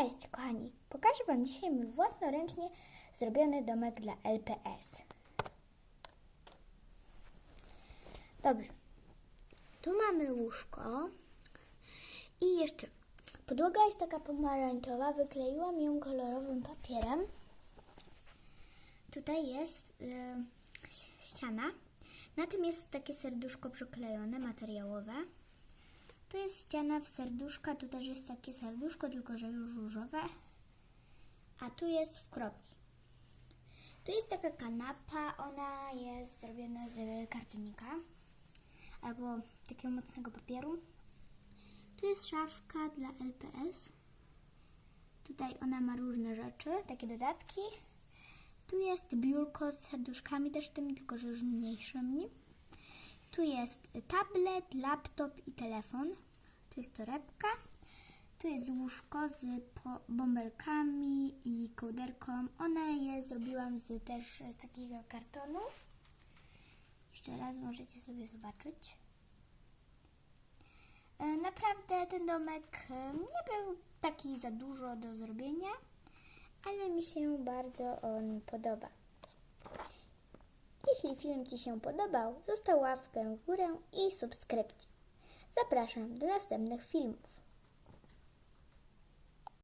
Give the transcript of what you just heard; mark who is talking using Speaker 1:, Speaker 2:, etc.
Speaker 1: Cześć, kochani! Pokażę Wam dzisiaj mój własnoręcznie zrobiony domek dla LPS. Dobrze. Tu mamy łóżko i jeszcze podłoga jest taka pomarańczowa. Wykleiłam ją kolorowym papierem. Tutaj jest y, ś- ściana. Na tym jest takie serduszko przyklejone, materiałowe. Tu jest ściana w serduszka, tu też jest takie serduszko, tylko że już różowe. A tu jest w kropki. Tu jest taka kanapa, ona jest zrobiona z kartonika albo takiego mocnego papieru. Tu jest szafka dla LPS. Tutaj ona ma różne rzeczy, takie dodatki. Tu jest biurko z serduszkami też tym, tylko że już mniejszymi. Tu jest tablet, laptop i telefon. Tu jest torebka. Tu jest łóżko z bąbelkami i kołderką. One je zrobiłam z, też z takiego kartonu. Jeszcze raz możecie sobie zobaczyć. E, Naprawdę ten domek e, nie był taki za dużo do zrobienia, ale mi się bardzo on podoba. Jeśli film Ci się podobał, zostaw łapkę w górę i subskrypcję. Zapraszam do następnych filmów.